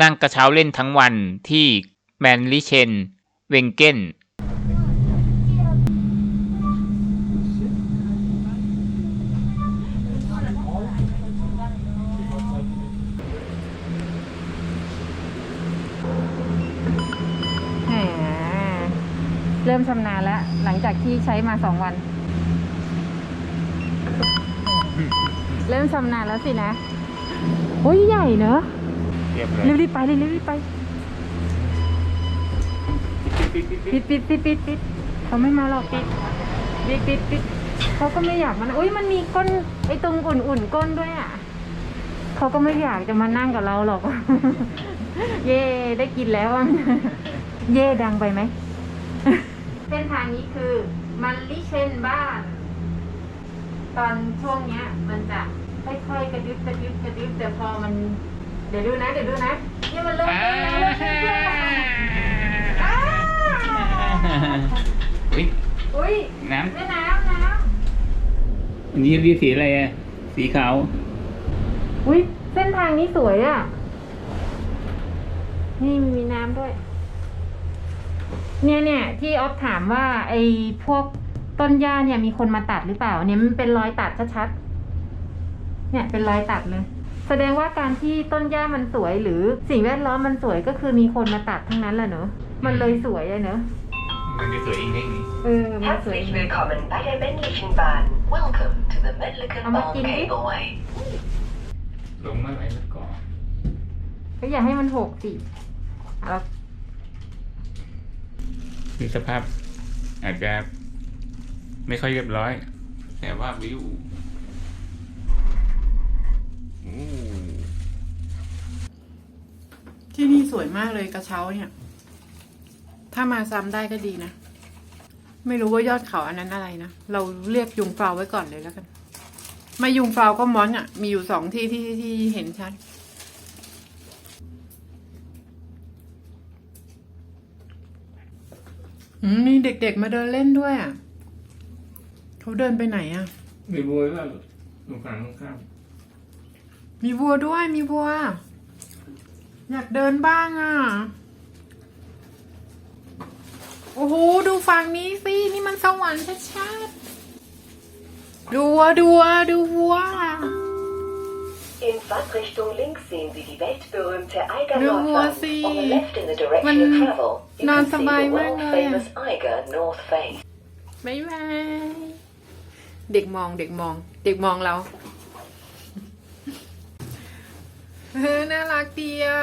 นั่งกระเช้าเล่นทั้งวันที่แมนลิเชน เวงเกนเริ่มชำนาญแล้ว หลังจากที่ใช้มาสองวัน เริ่มชำนาญแล้วสินะโอ้ยใหญ่เนอะ เรียบเลยเร็วรีบไปเลยเร็วรีบไป ปิดปิดปิดปิดปิดเขาไม่มาหรอกปิดปิดปิดปิดเขาก็ไม่อยากมันอุ้ยมันมีก้นไอ้ตรงอุ่นๆก้นด้วยอะเขาก็ไม่อยากจะมานั่งกับเราหรอก เย่ได้กินแล้วอะเย่ดังไปไหม เส้นทางนี้คือมันลิเชนบ้าน ตอนช่วงเนี้ย มันจะค่อยๆกระดึบกระดึบกระดึบแต่พอมัน เดี๋ยวดูนะ เดี๋ยวดูนะ นี่มันเริ่มเริ่มเริ่มเริ่มเริ่มอ้าวอุ๊ยอุ้ยน้แม่น้ำน้ำอันนี้เรียกสีอะไรอะสีขาวำอุ้ยเส้นทางนี้สวยอะ นี่มันมีน้ำด้วย เนี่ยเนี่ยที่ออฟถามว่าไอ้พวกต้นหญ้าเนี่ยมีคนมาตัดหรือเปล่า เนี่ยมันเป็นรอยตัดชัดๆ เนี่ยเป็นรอยตัดเลย แสดงว่าการที่ต้นหญ้ามันสวยหรือสิ่งแวดล้อมมันสวยก็คือมีคนมาตัดทั้งนั้นแหละเนอะมันเลยสวยเลยเนอะมันจะสวยเองได้ไงเออมันสวย Herzlich willkommen bei der männlichen Bahn. Welcome to the Männlichen Aber Bahn Kind- Cableway. ลงมาไหนแล้วก่อนก็อย่าให้มันหกสิเราคือสภาพอาจจะไม่ค่อยเรียบร้อย แต่ว่าวิวโอ้ ที่นี่สวยมากเลยกระเช้าเนี่ย ถ้ามาซ้ำได้ก็ดีนะ ไม่รู้ว่ายอดเขาอันนั้นอะไรนะ เราเรียกยุงฟาวไว้ก่อนเลยแล้วกัน มายุงฟาวก็มอนอะ มีอยู่สองที่ที่ที่เห็นชัดอืมมีเด็กๆมาเดินเล่นด้วยอะ เขาเดินไปไหนอะ มีบัวว่าตรงฝั่งตรงข้าม มีวัวด้วยมีวัว อยากเดินบ้างอะ โอ้โห ดูฝั่งนี้สิ นี่มันสวรรค์ชัดๆดูวัวดูวัวดูวัว In Fahrtrichtung links sehen Sie die weltberühmte Eiger Nur Nordwand. sie- On the left in the direction Man- you travel, you non can see the sabay man world เลยอะ famous Eiger North Face. บายบาย เด็กมองเด็กมอง เด็กมองเรา เออน่ารักดีอะ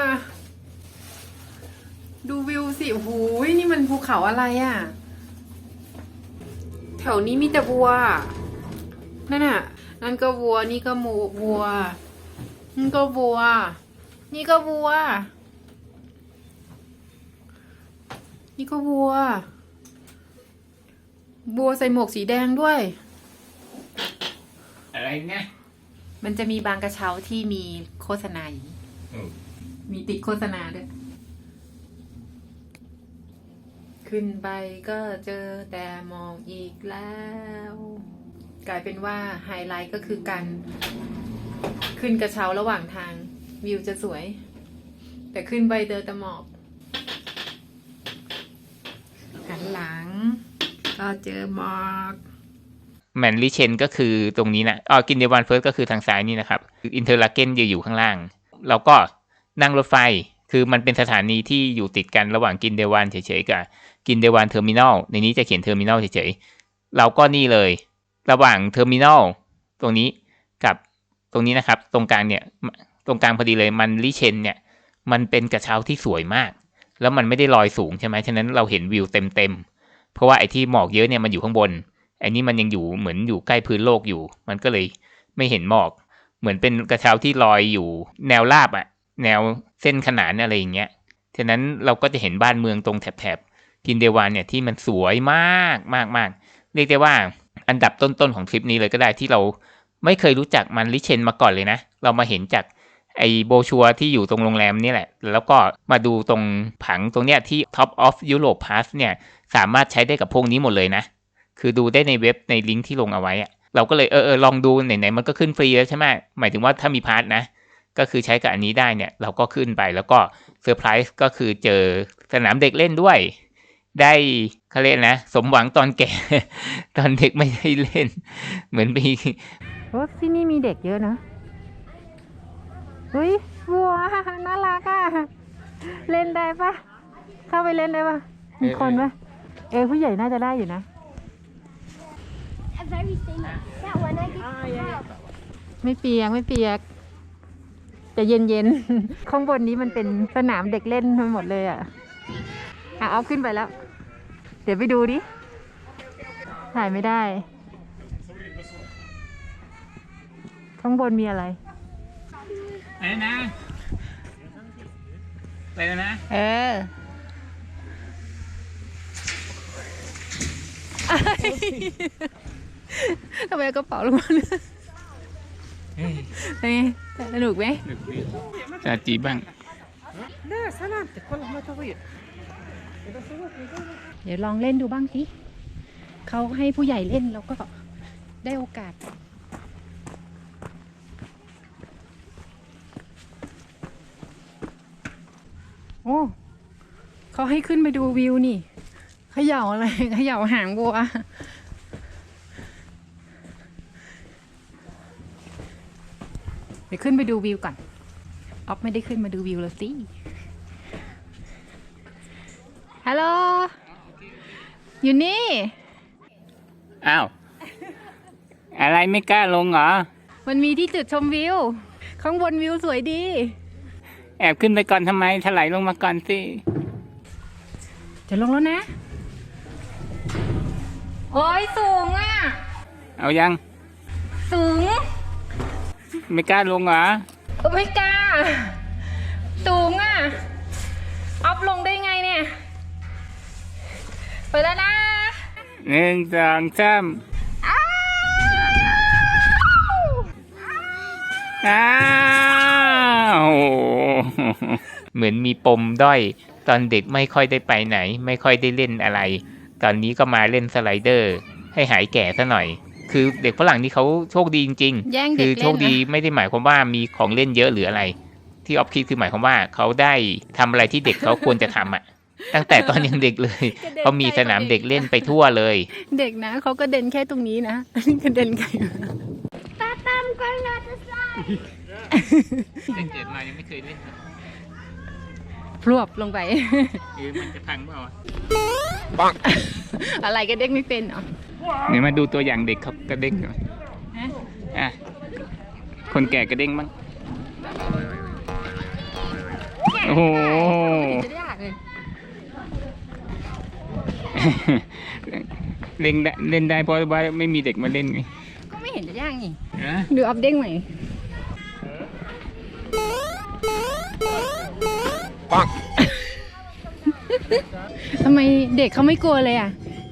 ดูวิวสิโอ้โหนี่มันภูเขาอะไรอะ แถวนี้มีแต่วัว นั่นน่ะ นั่นก็วัว นี่ก็หมูวัวนั่นก็วัว นี่ก็วัว นี่ก็วัว บัวใส่หมวกสีแดงด้วย อะไรเนี่ย มันจะมีบางกระเช้าที่มีโฆษณาอย่างนี้โอ้มีติดโฆษณาด้วย ขึ้นไปก็เจอแต่หมองอีกแล้ว กลายเป็นว่าไฮไลท์ก็คือการขึ้นกระเช้าระหว่างทาง วิวจะสวย แต่ขึ้นไปเจอแต่หมอกหันหลัง ก็เจอหมอก แมนลิเชนก็คือตรงนี้นะอ๋อกินเดวันเฟิร์สก็คือทางซ้ายนี่นะครับอินเทอร์ลาเกนจะอยู่ข้างล่าง เราก็นั่งรถไฟคือมันเป็นสถานีที่อยู่ติดกันระหว่างกินเดวันเฉยๆกับกินเดวันเทอร์มินอลในนี้จะเขียนเทอร์มินอลเฉยๆเราก็นี่เลย ระหว่างเทอร์มินอลตรงนี้กับตรงนี้นะครับ ตรงกลางเนี่ยตรงกลางพอดีเลยมันลิเชนเนี่ยมันเป็นกระเช้าที่สวยมาก แล้วมันไม่ได้ลอยสูงใช่ไหมฉะนั้นเราเห็นวิวเต็มๆเพราะว่าไอ้ที่หมอกเยอะเนี่ยมันอยู่ข้างบน อ้นี่มันยังอยู่เหมือนอยู่ใกล้พื้นโลกอยู่ มันก็เลยไม่เห็นหมอก เหมือนเป็นกระเช้าที่ลอยอยู่แนวราบอะแนวเส้นขนานอะไรอย่างเงี้ยฉะนั้นเราก็จะเห็นบ้านเมืองตรงแถบๆกินเดวานเนี่ยที่มันสวยมากมากมากเรียกได้ว่าอันดับต้นๆของทริปนี้เลยก็ได้ที่เราไม่เคยรู้จักมันลิเชนมาก่อนเลยนะ เรามาเห็นจากไอโบชัวที่อยู่ตรงโรงแรมนี่แหละ แล้วก็มาดูตรงผังตรงเนี้ยที่ Top of Europe Pass เนี่ยสามารถใช้ได้กับพวกนี้หมดเลยนะ คือดูได้ในเว็บในลิงก์ที่ลงเอาไว้อะเราก็เลยเออเออลองดูไหนๆมันก็ขึ้นฟรีแล้วใช่ไหมหมายถึงว่าถ้ามีพาร์ทนะ ก็คือใช้กับอันนี้ได้เนี่ยเราก็ขึ้นไปแล้วก็เซอร์ไพรส์ก็คือเจอสนามเด็กเล่นด้วย ได้เขาเรียกนะ สมหวังตอนแก่ ตอนเด็กไม่ได้เล่น เหมือนมีโอ้ที่นี่มีเด็กเยอะนะเฮ้ยวัวน่ารักอะเล่นได้ปะเข้าไปเล่นได้ปะมีคนปะเออผู้ใหญ่น่าจะได้อยู่นะ very famous. That one I get. ไม่เปียกไม่เปียกแต่เย็นเย็นๆ ข้างบนนี้มันเป็นสนามเด็กเล่นทั้งหมดเลยอะอะเอาขึ้นไปแล้ว เดี๋ยวไปดูดิ ถ่ายไม่ได้ ข้างบนมีอะไรไปแล้วนะไปแล้วนะเออ ทำไมเอากระเป๋าลงมาเนี่ยเป็นไงสนุกไหมจาจีบ้าง เดี๋ยวลองเล่นดูบ้างสิเขาให้ผู้ใหญ่เล่นแล้วก็ได้โอกาส โอ้เขาให้ขึ้นไปดูวิวนี่เขย่าอะไรเขย่าหางบัว เดี๋ยวขึ้นไปดูวิวก่อนออฟไม่ได้ขึ้นมาดูวิวเลยสิฮัลโหลอยู่นี่ อ้าว อะไรไม่กล้าลงเหรอ มันมีที่จุดชมวิว ข้างบนวิวสวยดี แอบขึ้นไปก่อนทำไมถลายลงมาก่อนสิ จะลงแล้วนะ โอ้ยสูงอะ เอายัง สูง ไม่กล้าลงเหรอเออไม่กล้า สูงอะออฟลงได้ไงเนี่ย ไปแล้วนะหนึ่งสองสามอ้าวอ้าวเหมือนมีปมด้อย ตอนเด็กไม่ค่อยได้ไปไหน ไม่ค่อยได้เล่นอะไร ตอนนี้ก็มาเล่นสไลเดอร์ ให้หายแก่ซะหน่อย คือเด็กฝรั่งนี่เขาโชคดีจริงแย่งๆเด็คืกอเล่นโชคดีนะไม่ได้หมายความว่ามีของเล่นเยอะหรืออะไร ที่ออฟคิดคือหมายความว่าเขาได้ทำอะไรที่เด็กเขาควรจะทำอะตั้งแต่ตอนยังเด็กเลยเขามีสนามเด็กเล่นไปทั่วเลย เด็กนะเขาก็เด่นแค่ตรงนี้นะกระเด็นไกล Papa, I'm going on the slide. เกิดมายังไม่เคยเล่นพรวบลงไปหรือมันจะพังเปล่าอะไรก็เด็กไม่เป็นเหรอ เดี๋ยวมาดูตัวอย่างเด็กเขากระเด้งหน่อยฮะอะคนแก่กระเด้งบ้างโอ้โหจะได้ยากเลยเล่นได้เล่นได้เพราะว่าไม่มีเด็กมาเล่นไงก็ไม่เห็นจะยากนี่นะดูอัพเด้งใหม่ทำไมเด็กเขาไม่กลัวเลยอะ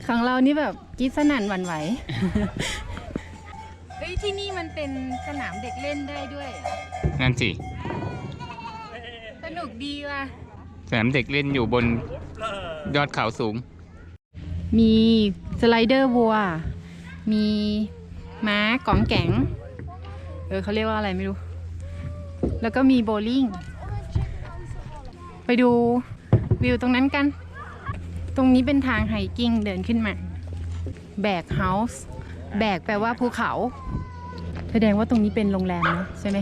ของเรานี่แบบกรีดสนั่นหวั่นไหว เฮ้ยที่นี่มันเป็นสนามเด็กเล่นได้ด้วย นั่นสิสนุกดีว่ะ สนามเด็กเล่นอยู่บนยอดเขาสูง มีสไลเดอร์วัว มีม้ากองแก๋ง เออเขาเรียกว่าอะไรไม่รู้ แล้วก็มีโบว์ลิ่ง ไปดูวิวตรงนั้นกัน ตรงนี้เป็นทางไฮกิ้งเดินขึ้นมา แบกเฮาส์ แบกแปลว่าภูเขา แสดงว่าตรงนี้เป็นโรงแรมนะใช่ไหม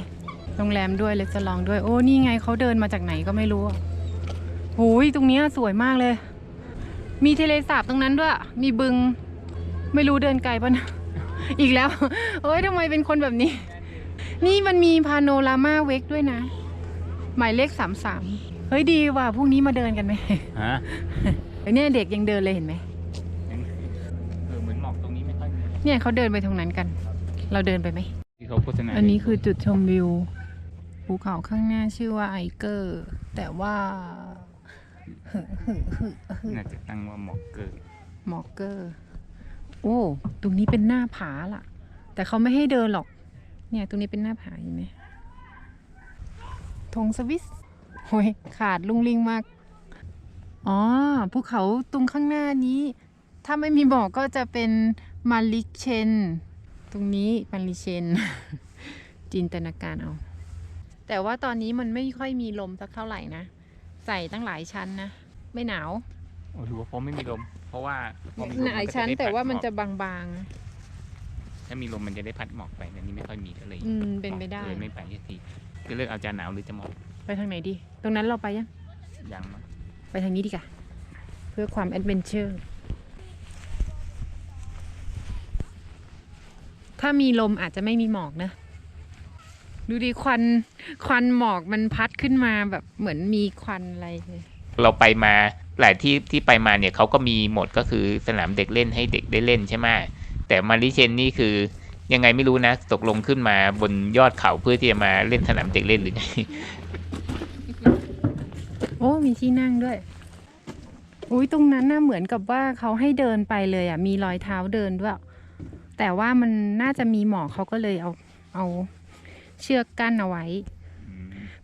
โรงแรมด้วยเลสลองด้วย โอ้ นี่ไงเขาเดินมาจากไหนก็ไม่รู้โอ้ยตรงนี้สวยมากเลย มีทะเลสาบตรงนั้นด้วย มีบึง ไม่รู้เดินไกลปะนะ อีกแล้วเอ้ยทำไมเป็นคนแบบนี้ นี่มันมีพาโนรามาเวกด้วยนะ หมายเลขสามสามเฮ้ยดีว่ะพรุ่งนี้มาเดินกันไหมฮะ เออเนี่ยเด็กยังเดินเลยเห็นไหมเออเหมือนหมอกตรงนี้ไม่ค่อยมีเนี่ยเขาเดินไปตรงนั้นกัน เราเดินไปไหมที่เขาโฆษณาอันนี้คือจุดชมวิวภูเขาข้างหน้าชื่อว่าไอเกอร์ แต่ว่าน่าจะตั้งว่าหมอกเกินมอกเกอร์ โอ้ตรงนี้เป็นหน้าผาล่ะ แต่เขาไม่ให้เดินหรอก เนี่ย ตรงนี้เป็นหน้าผาเห็นไหมธงสวิสโอ้ยขาดลุงลิงมาก อ๋อภูเขาตรงข้างหน้านี้ ถ้าไม่มีบอกก็จะเป็นมาลิเชน ตรงนี้มาลิเชน จินตนาการเอา แต่ว่าตอนนี้มันไม่ค่อยมีลมสักเท่าไหร่นะ ใส่ตั้งหลายชั้นนะ ไม่หนาวโอ้ดูว่าเพราะไม่มีลม เพราะว่าพอมีลมหลายก็จะชั้นได้แต่ว่ามันพัจะดหมอกบางถ้ามีลมมันจะได้พัดหมอกไปแต่นี่ไม่ค่อยมีก็เลยๆอืมเป็นไปได้เลยไม่ไปสักทีจะเลือกเอาจะหนาวหรือจะหมอกไปทางไหนดี ตรงนั้นเราไปยังยังมั้ง ไปทางนี้ดีกว่า เพื่อความแอดเวนเจอร์ ถ้ามีลมอาจจะไม่มีหมอกนะ ดูดิควันควันหมอกมันพัดขึ้นมาแบบเหมือนมีควันอะไรเลยเราไปมาหลายที่ที่ไปมาเนี่ยเขาก็มีหมดก็คือสนามเด็กเล่นให้เด็กได้เล่นใช่ไหมแต่มาริเชนนี่คือยังไงไม่รู้นะ ตกลงขึ้นมาบนยอดเขาเพื่อที่จะมาเล่นสนามเด็กเล่นหรือไง อ้มีที่นั่งด้วย อุ้ยตรงนั้นน่ะเหมือนกับว่าเขาให้เดินไปเลยอะ มีรอยเท้าเดินด้วย แต่ว่ามันน่าจะมีหมอกเขาก็เลยเอา เอาเชือกกั้นเอาไว้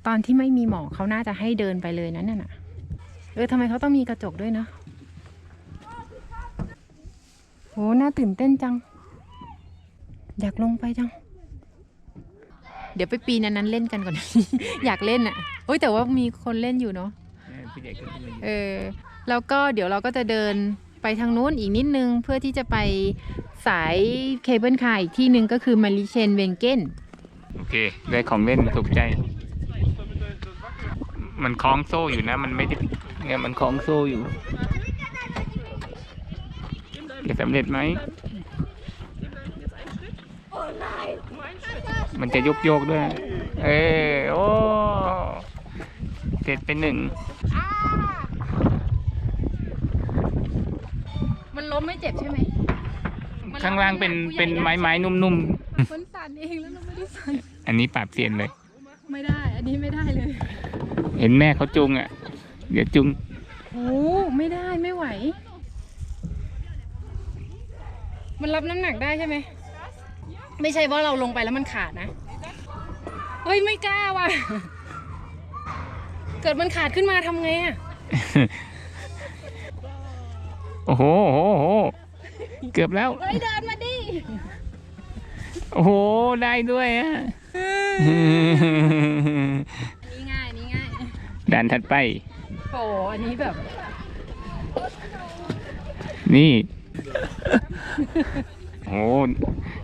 ตอนที่ไม่มีหมอกเขาน่าจะให้เดินไปเลยนั่นน่ะ เออทำไมเขาต้องมีกระจกด้วยเนาะโหน่าตื่นเต้นจัง อยากลงไปจัง เดี๋ยวไปปีนอนนั้นเล่นกันก่อน อยากเล่นอะ โอ้ยแต่ว่ามีคนเล่นอยู่เนาะ ผู้ใหญ่ก็เล่นอยู่เออแล้วก็เดี๋ยวเราก็จะเดินไปทางนู้นอีกนิดนึงเพื่อที่จะไปสายเคเบิลคาร์อีกที่หนึ่งก็คือมาริเชนเวนเกนโอเค ได้ของเล่นถูกใจ มันคล้องโซ่อยู่นะ มันไม่ได้เนี่ยมันคล้องโซ่อยู่จะสำเร็จไหม มันจะยกโยกๆด้วย เออโอ้ เสร็จเป็นหนึ่งมันล้มไม่เจ็บใช่ไหมข้างล่างเป็นเป็นไม้ไม้นุ่มมันสั่นเองแล้วเราไม่ได้สั่นๆ อันนี้ปราบเซียนเลย ไม่ได้ อันนี้ไม่ได้เลยเห็นแม่เขาจุงอะ เดี๋ยวจุง โอ้ไม่ได้ไม่ไหว มันรับน้ำหนักได้ใช่ไหมไม่ใช่ว่าเราลงไปแล้วมันขาดนะเฮ้ยไม่กล้าว่ะ เกิดมันขาดขึ้นมาทำไงอะโอ้โหโอ้โหโอ้โห เกือบแล้ว เฮ้ยเดินมาดิ โอ้โห ได้ด้วยอะนี่ง่ายนี่ง่าย ด่านถัดไป โอ้อันนี้แบบ นี่ โอ้โห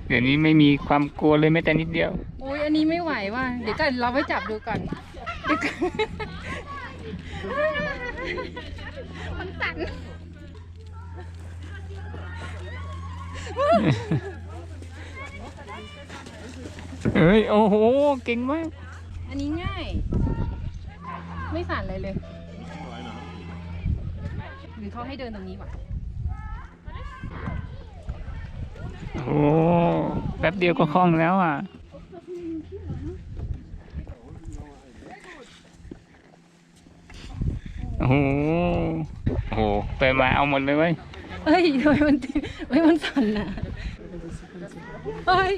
เดี๋ยวนี้ไม่มีความกลัวเลยแม้แต่นิดเดียว โอ้ยอันนี้ไม่ไหวว่ะ เดี๋ยวก่อนเราไปจับดูก่อน เดี๋ยวก่อนมันสั่นเฮ้ย โอ้โห เก่งมาก อันนี้ง่าย ไม่สั่นเลยเลย หรือเขาให้เดินตรงนี้วะโอ้โหแป๊บเดียวก็คล่องแล้วอะ โอ้โหโอ้โหไปมาเอาหมดเลยเว้ยเฮ้ยทำไมมันเฮ้ยมันสั่นอะเฮ้ย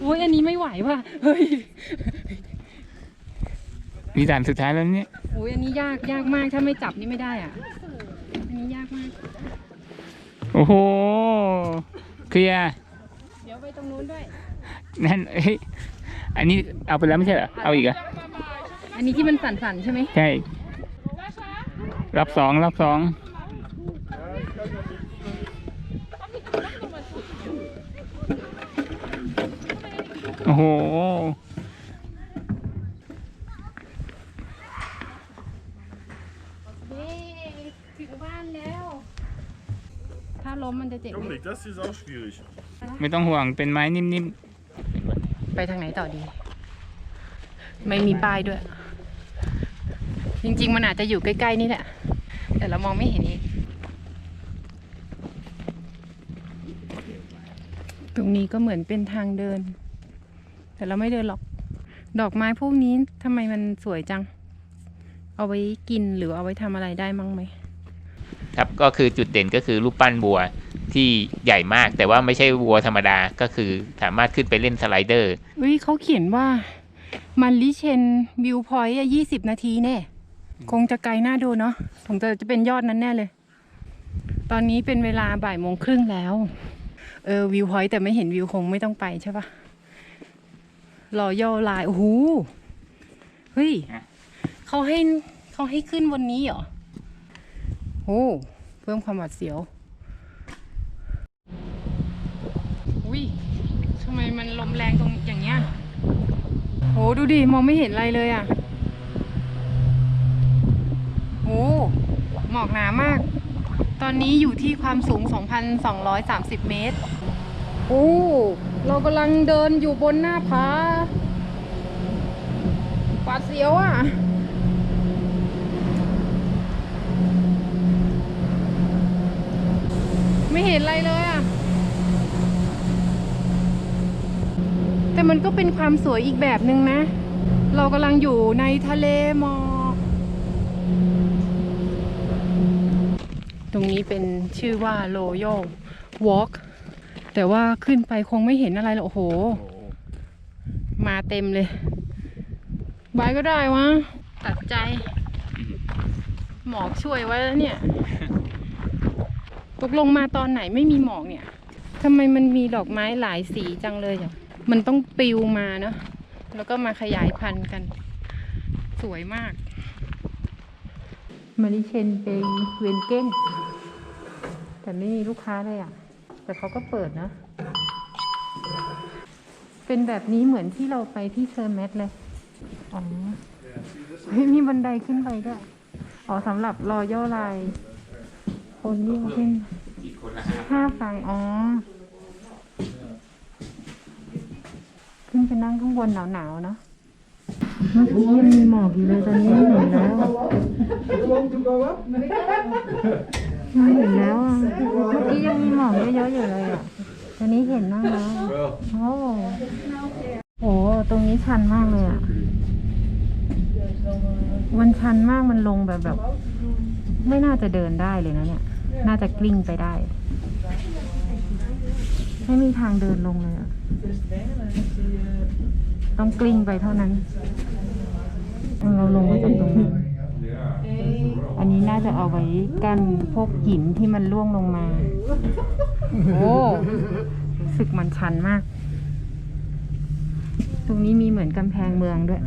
โอ้ยอันนี้ไม่ไหวว่ะเฮ้ยนี่ด่านสุดท้ายแล้วเนี่ยโอ้ยอันนี้ยากยากมากถ้าไม่จับนี่ไม่ได้อะอันนี้ยากมาก โอ้โหเคลียร์เดี๋ยวไปตรงนู้นด้วยนั่นเอ้ยอันนี้เอาไปแล้วไม่ใช่เหรอเอาอีกเหรอะ อันนี้ที่มันสั่นๆใช่ไหมใช่รอบสองรอบสองโอ้โหเย้ถึงบ้านแล้ว ถ้าล้มมันจะเจ็บไหม Dominik, das ist auch schwierig. ไม่ต้องห่วงเป็นไม้นิ่มไปทางไหนต่อดี ไม่มีป้ายด้วย จริง ๆ มันอาจจะอยู่ใกล้ ๆ นี่แหละ แต่เรามองไม่เห็นเองตรงนี้ก็เหมือนเป็นทางเดิน แต่เราไม่เดินหรอก ดอกไม้พวกนี้ทำไมมันสวยจัง เอาไว้กินหรือเอาไว้ทำอะไรได้มั้งไหมๆครับก็คือจุดเด่นก็คือรูปปั้นวัวที่ใหญ่มาก แต่ว่าไม่ใช่วัวธรรมดาก็คือสามารถขึ้นไปเล่นสไลเดอร์อุ้ยเขาเขียนว่ามันลิเชนวิวพอยต์ยี่สิบนาทีแน่ คงจะไกลหน้าดูเนาะคงจะจะเป็นยอดนั้นแน่เลย ตอนนี้เป็นเวลาบ่ายโมงครึ่งแล้ว เออวิวพอยต์แต่ไม่เห็นวิวคงไม่ต้องไปใช่ปะรอยอลายโอ้โหเฮ้ยเขาให้เขาให้ขึ้นบนนี้เหรอโอ้เพิ่มความหวาดเสียวอุ้ยทำไมมันลมแรงตรงอย่างเงี้ยโหดูดิมองไม่เห็นอะไรเลยอะโอ้ห มอกหนามาก ตอนนี้อยู่ที่ความสูง 2,230 เมตร โอ้ เรากำลังเดินอยู่บนหน้าผาหวาดเสียวอะ ไม่เห็นอะไรเลยอะ แต่มันก็เป็นความสวยอีกแบบหนึ่งนะ เรากำลังอยู่ในทะเลหมอก ต รงนี้เป็นชื่อว่า Royal Walk แต่ว่าขึ้นไปคงไม่เห็นอะไรหรอกโอ้โห มาเต็มเลยบายก็ได้วะ ตัดใจ หมอกช่วยไว้แล้วเนี่ย ตกลงมาตอนไหนไม่มีหมอกเนี่ยทำไมมันมีดอกไม้หลายสีจังเลยอะมันต้องปลิวมาเนาะแล้วก็มาขยายพันธุ์กัน สวยมากมาริเชนไปเวนเก้น แต่ไม่มีลูกค้าเลยอะ แต่เขาก็เปิดนะ เป็นแบบนี้เหมือนที่เราไปที่เซอร์แมทเลย อ๋อเฮ้ยมีบันไดขึ้นไปด้วย อ๋อสำหรับรอย่อลายคนที่เขาขึ้นห้าฝั่งอ๋อ ขึ้นไปนั่งข้างบนหนาวๆเนาะเมื่อกี้ยังมีหมอกอยู่เลยตอนนี้ไม่เห็นแล้ว ม่เห็นแล้วอะเมื่อกี้ยังมีหมอกเยอะๆอยู่เลยอะตอนนี้เห็นมากแล้วโอ้โหตรงนี้ชันมากเลยอะมันชันมากมันลงแบบแบบ ไม่น่าจะเดินได้เลยนะเนี่ย น่าจะกลิ้งไปได้ ไม่มีทางเดินลงเลยอะต้องกลิ้งไปเท่านั้น เราลงมาจากตรงนี้ นนี้น่าจะเอาไว้กั้นพวกหินที่มันร่วงลงมา โอ้รู้สึกมันชันมาก ตรงนี้มีเหมือนกำแพงเมืองด้วย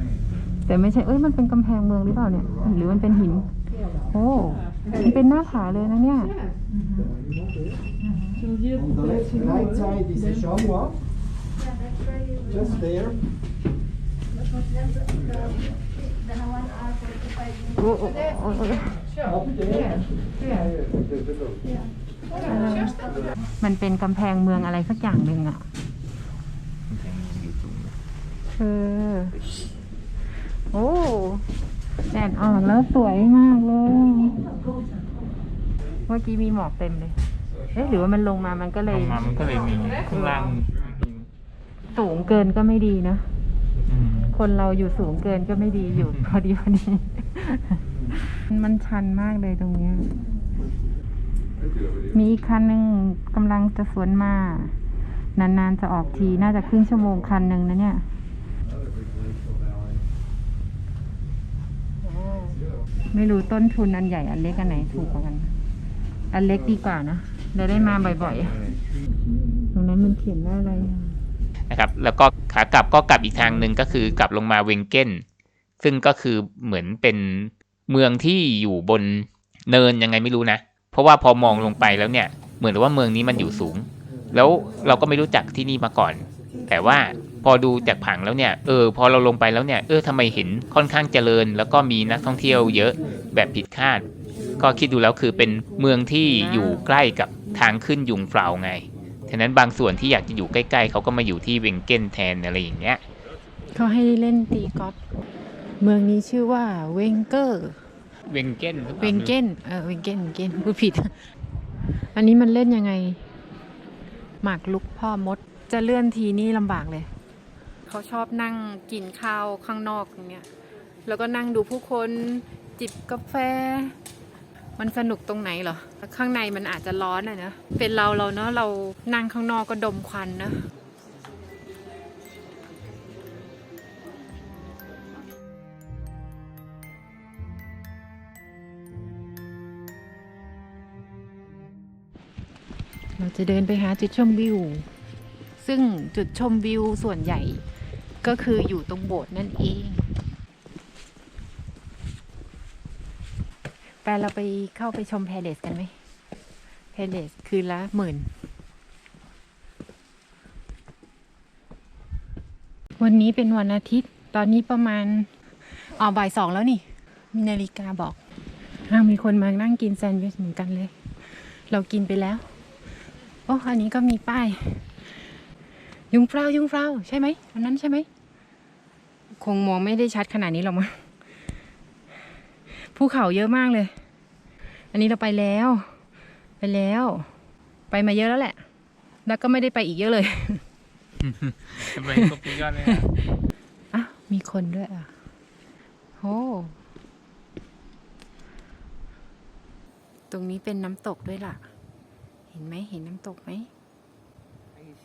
แต่ไม่ใช่เอ้ยมันเป็นกำแพงเมืองหรือเปล่าเนี่ย หรือมันเป็นหิน โอ้มันเป็นหน้าผาเลยนะเนี่ย On the left right side is a shower. Just there. โอ้โอ้โอ้โอ้ Up there. มันเป็นกำแพงเมืองอะไรสักอย่างหนึ่งอะเออโอ้แดดออกแล้วสวยมากเลย เมื่อกี้มีหมอกเต็มเลย เอ๊ะหรือว่ามันลงมามันก็เลย ลงมามันก็เลยมีข้างล่าง สูงเกินก็ไม่ดีนะ คนเราอยู่สูงเกินก็ไม่ดีอยู่ พอดีพอดี มันชันมากเลยตรงเนี้ย มีอีกคันหนึ่งกำลังจะสวนมา นานๆจะออกทีน่าจะครึ่งชั่วโมงคันหนึ่งนะเนี่ยไม่รู้ต้นทุนอันใหญ่อันเล็กอันไหนถูกกว่ากัน อันเล็กดีกว่านะเราได้มาบ่อยๆ ตรงนั้นมันเขียนว่าอะไรอะ นะครับแล้วก็ขากลับก็กลับอีกทางหนึ่งก็คือกลับลงมาเวงเก้น ซึ่งก็คือเหมือนเป็นเมืองที่อยู่บนเนินยังไงไม่รู้นะ เพราะว่าพอมองลงไปแล้วเนี่ย เหมือนว่าเมืองนี้มันอยู่สูง แล้วเราก็ไม่รู้จักที่นี่มาก่อน แต่ว่าพอดูจากผังแล้วเนี่ยเออพอเราลงไปแล้วเนี่ยเออทำไมเห็นค่อนข้างเจริญ แล้วก็มีนักท่องเที่ยวเยอะแบบผิดคาด ก็คิดดูแล้วคือเป็นเมืองที่อยู่ใกล้กับทางขึ้นยุงฟลาวไง ฉะนั้นบางส่วนที่อยากจะอยู่ใกล้ๆเขาก็มาอยู่ที่เวงเก้นแทนอะไรอย่างเงี้ยเขาให้เล่นตีกอล์ฟเมืองนี้ชื่อว่าเวงเกอร์เวงเก้นหรือปเวล่างเกนเออเวงเกนเวงเกนพูดผิด อันนี้มันเล่นยังไง หมากลุกพ่อมด จะเลื่อนทีนี่ลำบากเลย เขาชอบนั่งกินข้าวข้างนอกอย่างเงี้ยแล้วก็นั่งดูผู้คนจิบกาแฟ มันสนุกตรงไหนเหรอ ข้างในมันอาจจะร้อนอะนะ เป็นเราเราเนาะเรานั่งข้างนอกก็ดมควันนะเราจะเดินไปหาจุดชมวิว ซึ่งจุดชมวิวส่วนใหญ่ก็ก็คืออยู่ตรงโบสถ์นั่นเอง ไปเราไปเข้าไปชมแพเลสกันไหมแพเลสคืนละหมื่น วันนี้เป็นวันอาทิตย์ ตอนนี้ประมาณอ๋อบ่ายสองแล้วนี่มีนาฬิกาบอกอ้าวมีคนมานั่งกินแซนด์วิชเหมือนกันเลย เรากินไปแล้ว โอ้ อันนี้ก็มีป้าย ยุงเฝ้ายุงเฝ้าใช่ไหมอันนั้นใช่ไหม คงมองไม่ได้ชัดขนาดนี้หรอกมั้ง ภูเขาเยอะมากเลย อันนี้เราไปแล้ว ไปแล้ว ไปมาเยอะแล้วแหละ แล้วก็ไม่ได้ไปอีกเยอะเลยไปครบทุกยอดเลยนะอะมีคนด้วยอะโอ้ตรงนี้เป็นน้ำตกด้วยล่ะ เห็นไหมเห็นน้ำตกไหม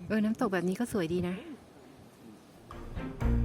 เออ น้ำตกแบบนี้ก็สวยดีนะ Mm.